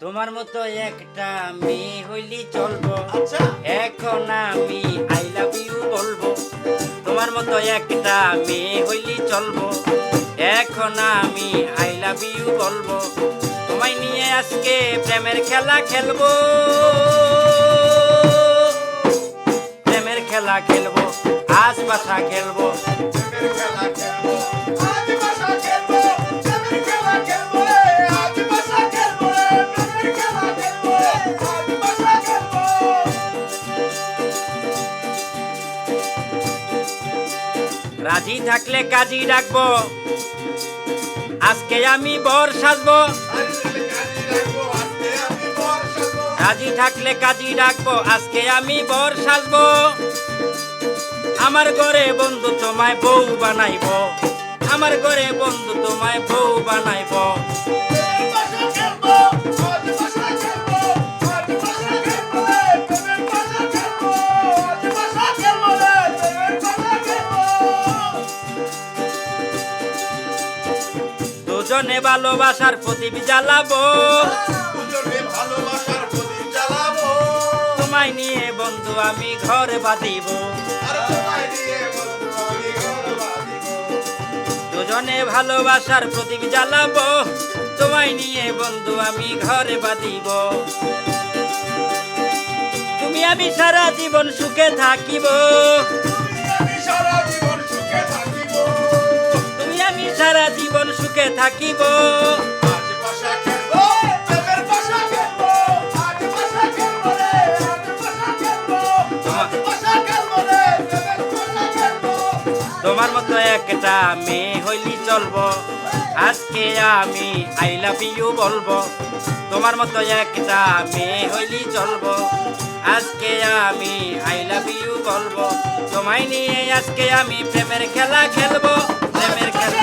তোমার মতো একটা মেয়ে হইলি চলবো। আচ্ছা। এখন আমি আই লাভ ইউ বলব। তোমার মতো একটা মেয়ে হইলি চলবো। এখন আমি আই লাভ ইউ বলব। তোমায় নিয়ে আজকে প্রেমের খেলা খেলব। প্রেমের খেলা খেলব। আজ বাসা খেলব। প্রেমের খেলা খেলব। রাজি থাকলে কাজী ডাকবো আজকে আমি বর সাজবো। রাজি থাকলে কাজী ডাকবো আজকে আমি বর সাজবো। আমার ঘরে বন্ধু তোমায় বউ বানাইব। আমার ঘরে বন্ধু তোমায় বউ বানাইবো। দুজনে ভালোবাসার প্রদীপ জ্বালাবো। তোমায় নিয়ে বন্ধু আমি ঘর বাঁধিব। দুজনে ভালোবাসার প্রদীপ জ্বালাবো। তোমায় নিয়ে বন্ধু আমি ঘরে বাঁধিব। তুমি আমি সারা জীবন সুখে থাকিব। তুমি আমি সারা জীবন সুখে থাকিব। তোমার মতো একটা মেয়ে হইলি চলবো আজকে আমি আই লাভ ইউ বলব। তোমার মতো একটা মেয়ে হইলি চলবো আজকে আমি আই লাভ ইউ বলব। তোমায় নিয়ে আজকে আমি প্রেমের খেলা খেলব প্রেমের খেলা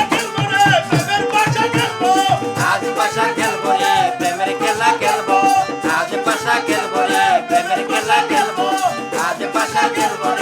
আজ পাশা খেলব রে প্রেমের খেলা খেলব। আজ পাশা খেলব রে।